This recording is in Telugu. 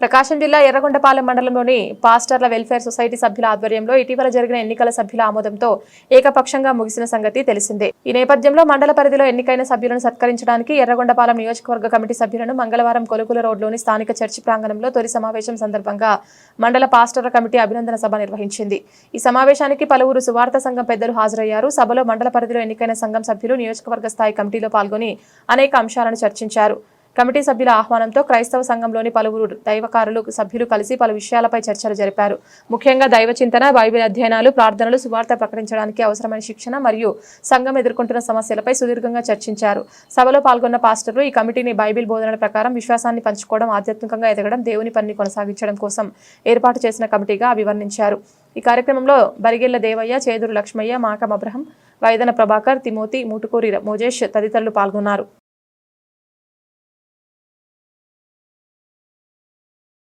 ప్రకాశం జిల్లా ఎర్రగొండపాలెం మండలంలోని పాస్టర్ల వెల్ఫేర్ సొసైటీ సభ్యుల ఆధ్వర్యంలో ఇటీవల జరిగిన ఎన్నికల సభ్యుల ఆమోదంతో ఏకపక్షంగా ముగిసిన సంగతి తెలిసిందే. ఈ నేపథ్యంలో మండల పరిధిలో ఎన్నికైన సభ్యులను సత్కరించడానికి ఎర్రగొండపాలెం నియోజకవర్గ కమిటీ సభ్యులను మంగళవారం కొలుకుల రోడ్లోని స్థానిక చర్చి ప్రాంగణంలో తొలి సమావేశం సందర్భంగా మండల పాస్టర్ల కమిటీ అభినందన సభ నిర్వహించింది. ఈ సమావేశానికి పలువురు సువార్త సంఘం పెద్దలు హాజరయ్యారు. సభలో మండల పరిధిలో ఎన్నికైన సంఘం సభ్యులు నియోజకవర్గ స్థాయి కమిటీలో పాల్గొని అనేక అంశాలను చర్చించారు. కమిటీ సభ్యుల ఆహ్వానంతో క్రైస్తవ సంఘంలోని పలువురు దైవకారులు సభ్యులు కలిసి పలు విషయాలపై చర్చలు జరిపారు. ముఖ్యంగా దైవ చింతన బైబిల్ అధ్యయనాలు ప్రార్థనలు సువార్త ప్రకటించడానికి అవసరమైన శిక్షణ మరియు సంఘం ఎదుర్కొంటున్న సమస్యలపై సుదీర్ఘంగా చర్చించారు. సభలో పాల్గొన్న పాస్టర్లు ఈ కమిటీని బైబిల్ బోధనల ప్రకారం విశ్వాసాన్ని పంచుకోవడం ఆధ్యాత్మికంగా ఎదగడం దేవుని పనిని కొనసాగించడం కోసం ఏర్పాటు చేసిన కమిటీగా అభివర్ణించారు. ఈ కార్యక్రమంలో బరిగెళ్ళ దేవయ్య చేదురు లక్ష్మయ్య మాకం అబ్రహం వైదన ప్రభాకర్ తిమోతి ముటుకూరి మోజేష్ తదితరులు పాల్గొన్నారు.